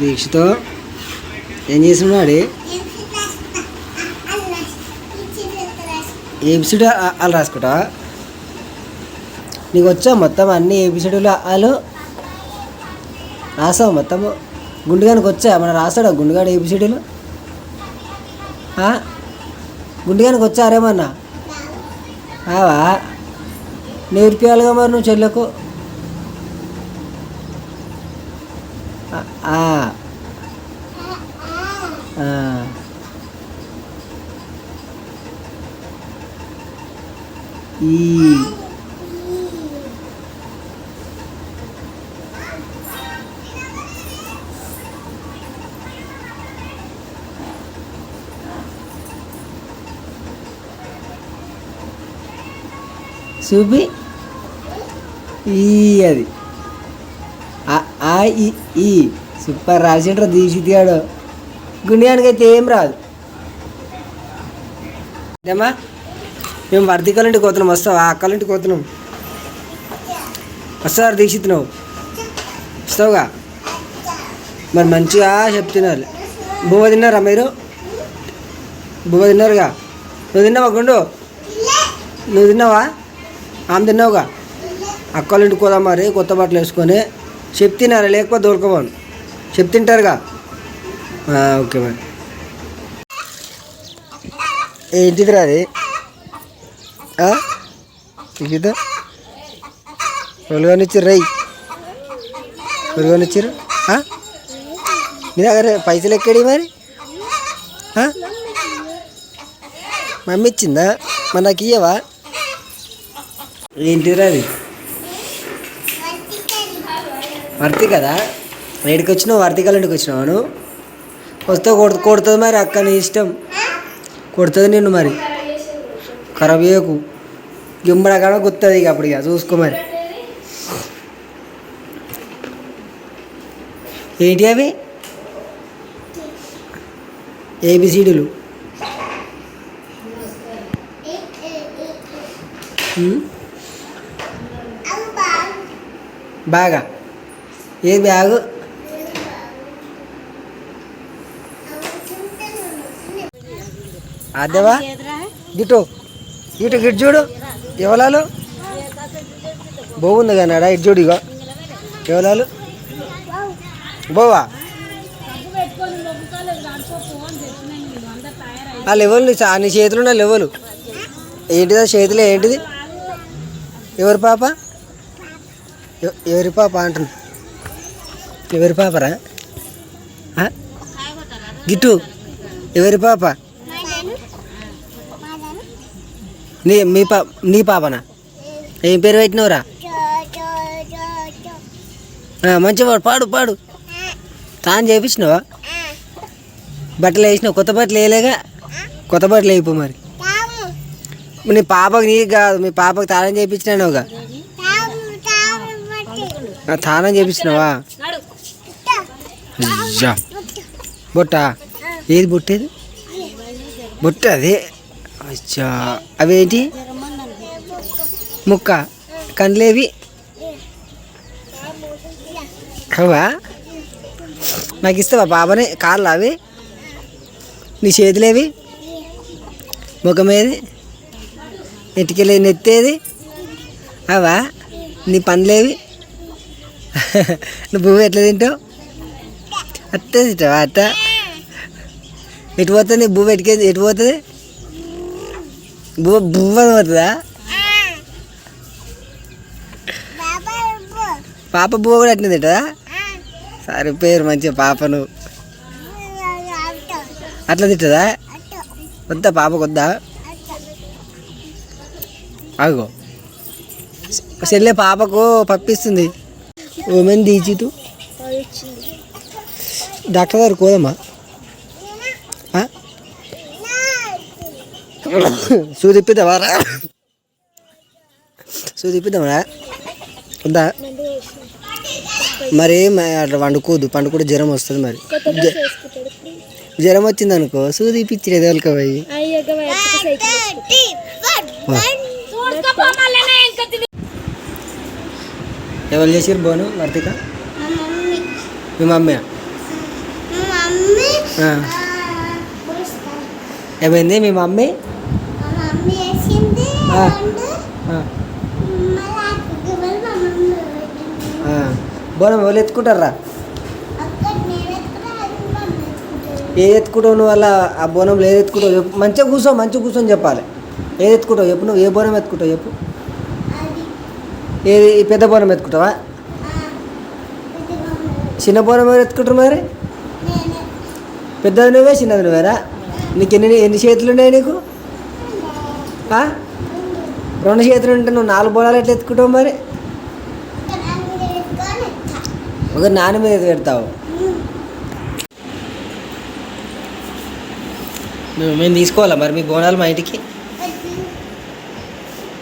దీక్షతో ఏం చేస్తున్నాడు? ఎపిసోడ్ వాళ్ళు రాసుకుంటా? నీకు వచ్చా మొత్తం అన్ని ఎపిసోడ్లు వాళ్ళు రాసావు మొత్తము గుండుగానికి వచ్చా? మన రాస్తాడా గుండుగాడు ఎపిసోడ్లు? గుండుగానికి వచ్చా అరేమన్నా ఆవా నేర్పియాలిగా మరి నువ్వు చెల్లకు? ఆ, ఆ. ఆ. ఈ చూపి ఈ అది ఆ- ఆ ఈ ఈ సూపర్ రాసిండ్రా దీక్షిత్గాడు గుండియానికి అయితే ఏం రాదు. ఏమా మేము వర్తికలింటికి కోతున్నాం వస్తావా? అక్కలింటికి కోతున్నాం వస్తావు దీక్షిత్ నువ్వు? వస్తావుగా? మరి మంచిగా చెప్తున్నారు బువ్వ తిన్నారా మీరు? బువ్వ తిన్నారుగా? నువ్వు తిన్నావా గుండు? నువ్వు తిన్నావా? ఆమె తిన్నావుగా? అక్కలు ఇంటికి పోదాం మరి కొత్త బట్టలు వేసుకొని చెప్తున్నారా లేకపోతే దొరకవాను చెప్తింటారుగా. ఓకే మరి. ఏంటిదిరా అది? ఇది కొలుగొనిచ్చారు రై ఇచ్చారు నీ దగ్గర పైసలు ఎక్కడి మరి? మమ్మీ ఇచ్చిందా? మరి నాకు ఇయ్యవా? ఏంటిదిరా అది? వర్తి కదా? రేడికి వచ్చినావు వర్తికల్ వచ్చినావు నువ్వు వస్తే కొడు కొడుతుంది మరి అక్క నీ ఇష్టం. కొడుతుంది నిన్ను మరి. ఖరాబ్ చేయకు. గింబడ కాడ ఇక అప్పుడు ఇక చూసుకో మరి. ఏంటి అవి? ఏబిసిడీలు. బాగా? ఏ బ్యాగు? అదేవా గిటు ఇటు గిట్ చూడు. ఎవలాలు? బాగుంది కానీ ఆడ ఇటు చూడు ఇగో. ఎవలాలు? బోవా ఆ లెవెల్ నీ చేతులు ఉన్న లెవెలు. ఏంటిదా చేతిలో ఏంటిది? ఎవరి పాప? ఎవరి పాప అంటున్నా? ఎవరి పాపరా? గిట్టు. ఎవరి పాప? నీ మీ పా నీ పాపనా? ఏం పేరు పెట్టినవురా మంచిగా పాడు పాడు పాడు. తాను చేయించినావా బట్టలు వేసినావు కొత్త బట్టలు వేయలేగా? కొత్త బట్టలు వేయిపో మరి. నీ పాపకు నీకు కాదు మీ పాపకు తాళం చేయించినావుగా ఆ, తాళం చేయించినావా అయ్యా. బొట్ట? ఏది బొట్టేది బొట్ట అదే? అచ్చా. అవేంటి? ముక్క. కండ్లేవి? అవా నాకు ఇస్తావా బాబానే? కార్లు అవి? నీ చేతులేవి? ముఖమేది ఇటుకెళ్ళి నెత్తేది? అవా నీ పనులేవి నువ్వు ఎట్లా తింటావు? అత్తే తింటావా? అత్త ఎటు పోతుంది? భూమి ఎటుకే ఎటు పోతుంది? బువ్వ బువ్వ పోతుందా పాప బువ్వ కూడా అట్నే తింటుందా సరే పేరు మంచిగా పాపను. అట్లా తిట్టదా? వద్దా పాపకు వద్దా? ఆగో. చెల్లె పాపకు పప్పిస్తుంది ఓమెన్ దీచితూ డాక్టర్ గారు కోదమ్మా. సూదిప్పిద్దామా రా? సూదిప్పిద్దామా వద్దా మరి అట్లా వండుకోదు పండుకుంటే జ్వరం వస్తుంది మరి. జ- జ్వరం వచ్చింది. అనుకో సూదిప్పించి ఎదవలకపోయి ఎవరు చేసారు బోను వర్తిక మీ మమ్మీ. ఏమైంది మీ మమ్మీ మా మమ్మీ వేసింది ఆ. రెండు ఆ, మళ్ళీ అక్కడికి వెళ్ళి మా మమ్మీ పెట్టింది. ఆ. బోనం ఎవరు ఎత్తుకుంటారా. ఏది ఎత్తుకుంటావు నువ్వు అలా? ఆ బోనంలో ఏది ఎత్తుకుంటావు చెప్పు. మంచిగా కూర్చో మంచిగా కూర్చొని చెప్పాలి. ఏది ఎత్తుకుంటావు చెప్పు నువ్వు? ఏ బోనం ఎత్తుకుంటావు చెప్పు. ఏది? పెద్ద బోనం ఎత్తుకుంటావా. చిన్న బోనం ఎవరు ఎత్తుకుంటారు మరి? పెద్దది. నువ్వే చిన్నది నువ్వేరా? నీకు ఎన్ని ఎన్ని చేతులు ఉన్నాయి నీకు? రెండు చేతులు ఉంటే నువ్వు నాలుగు బోనాలు ఎట్లా ఎత్తుకుంటావు మరి. ఒక నాన్న మీద పెడతావు. నువ్వు మేము తీసుకోవాలా మరి మీ బోనాలు మా ఇంటికి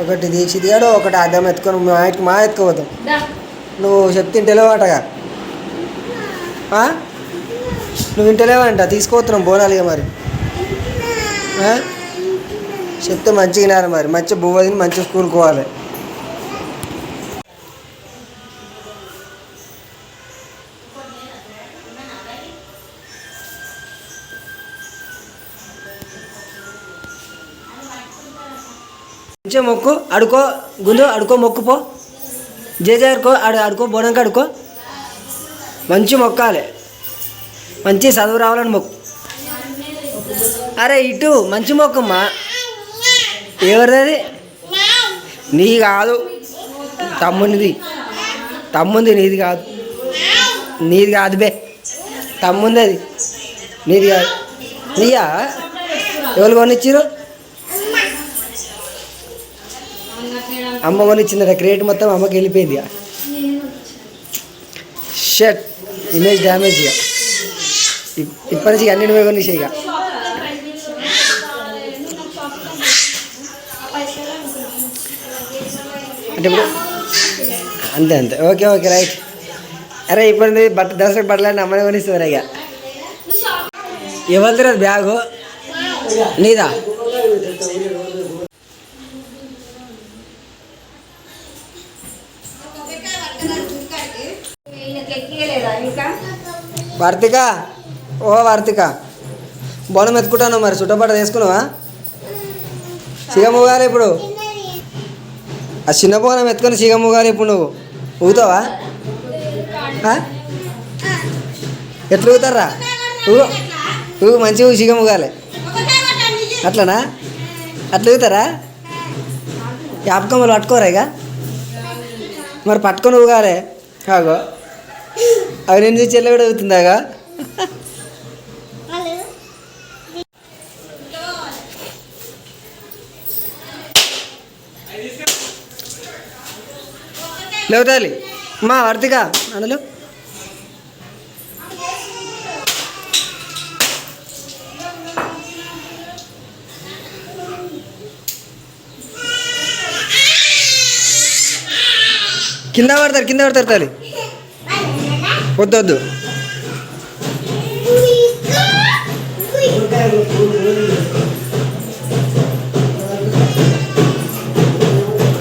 ఒకటి దీక్షిత్ గాడు ఒకటి అద్దం ఎత్తుకొని మా ఇంటికి మా ఎత్తుకోపోతాం నువ్వు చెప్తే ఇంటలేవాటగా ఆ? నువ్వు ఇంటలేవంట తీసుకుపోతున్నాం బోనాలు ఇక మరి? చెప్తే మంచిగా వినాలి మరి. మంచిగా బువ్వ తిని మంచి స్కూల్కి పోవాలి. మంచిగా మొక్కు అడుకో గుండు అడుకో మొక్కు పో. జేజే అడు అడుకో బోనంక అడుకో. మంచి మొక్కాలి. మంచి చదువు రావాలని మొక్కు. అరే ఇటు మంచి మొక్కమ్మా. ఎవరిది? నీ కాదు. తమ్మునిది. తమ్ముంది నీది కాదు. నీది కాదు బే. తమ్ముంది అది నీది కాదు. నీయా? ఎవరు కొనిచ్చిరు అమ్మ. కొనిచ్చింది క్రియేట్ మొత్తం అమ్మకి వెళ్ళిపోయింది. షర్ట్ ఇమేజ్ డ్యామేజ్ ఇక. ఇప్- ఇప్పటి నుంచి అన్ని నువ్వే కొనిసే ఇక. అంటే ఇప్పుడు అంతే అంతే. Okay okay right. అరే ఇప్పుడు బట్ట దసరా బట్టలని అమ్మని కొనిస్తారు ఇక? ఎవరిది అది బ్యాగు? నీదా? వార్తిక? ఓ వార్తిక. బోనం ఎత్తుకుంటాను మరి చుట్టపట్ట తీసుకున్నావా? సిగమ్మ గారు ఇప్పుడు? ఆ చిన్న బోనం ఎత్తుకొని సిగమ్మ గారు ఇప్పుడు నువ్వు ఊగుతావా? ఎట్లా ఊగుతారా ఊగు. ఊగు మంచిగా ఊగు సిగమ్మ గారే. అట్లనా? అట్లా ఊగుతారా? యాపకమ్మలు పట్టుకోరా ఇక? మరి పట్టుకొని ఊగాలే. కాగో అవి నేను చెల్లెవిడ కూడా ఊగుతుందాగా లేవుతాలి మా వర్తిక అనలు కింద పడతారు కింద పడతారు తల్లి. వద్దు వద్దు.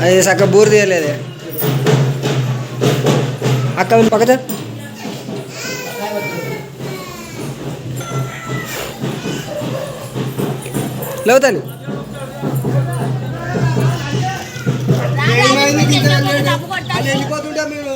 అది సక్క బూరు తీయలేదే అక్క వీళ్ళు పక్కన లేవుతాను వెళ్ళిపోతుంటే మీరు